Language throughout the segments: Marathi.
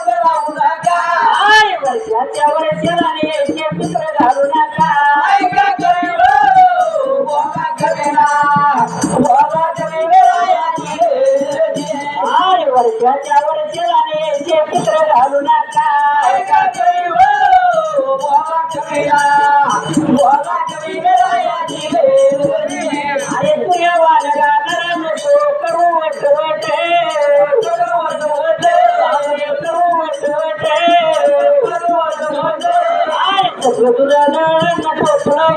रंग लावू नका वर्षाच्या वर्षाला घालू नका.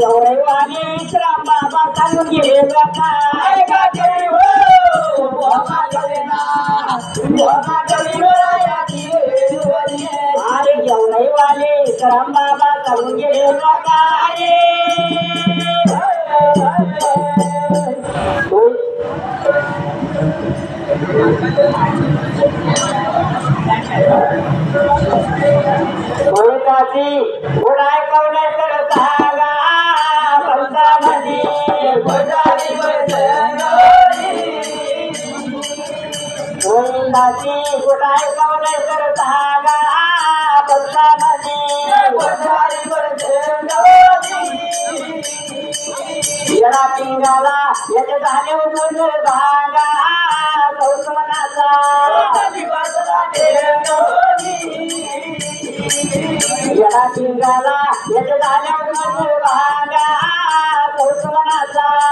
गौरवाने विश्राम बाबा चालू गेले काय बाबा गले ना बाबा गले राया की बाबा चालू गेले काय भूताची गुणाय करता. येडा पिंगाला येते झाले उठून भागा गौत मनाचा येडा पिंगाला येते झाले उठून भागा गौत मनाचा.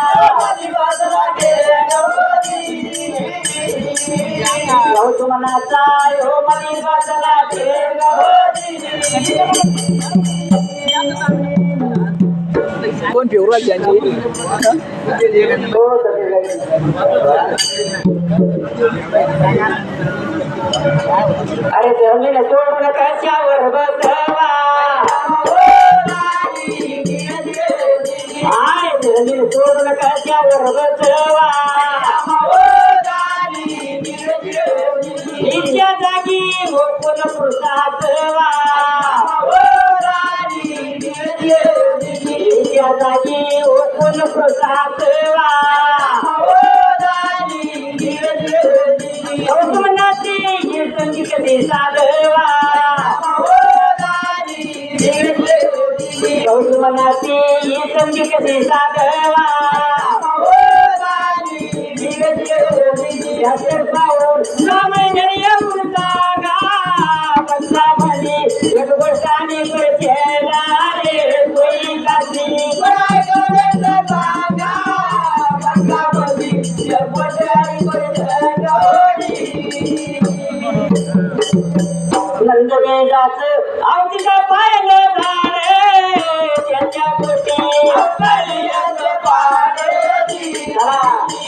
हो कोण पिवरू त्यांची हो, अरे जमिनीला तोड कशावर बसवा? हो, आय जमिनीला तोड कशावर बसवा? गोकुल प्रसाद राणी गोकुल प्रसाद संगीत दे साधवा मनाते ये संगीत दे साधवा राणी धीरे धीरे राम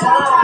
verdade.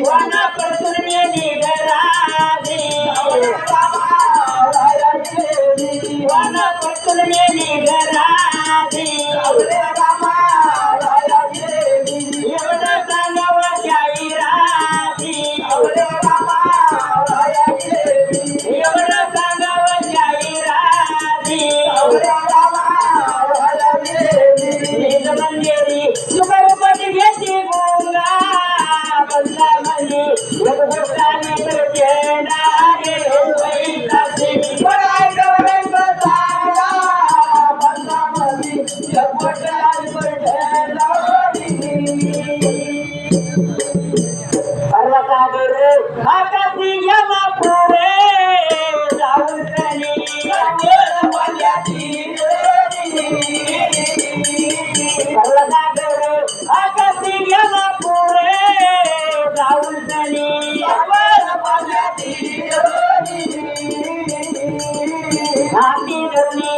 दिवाना परतून मेली गरारी दिवाना परतून मेली गरारी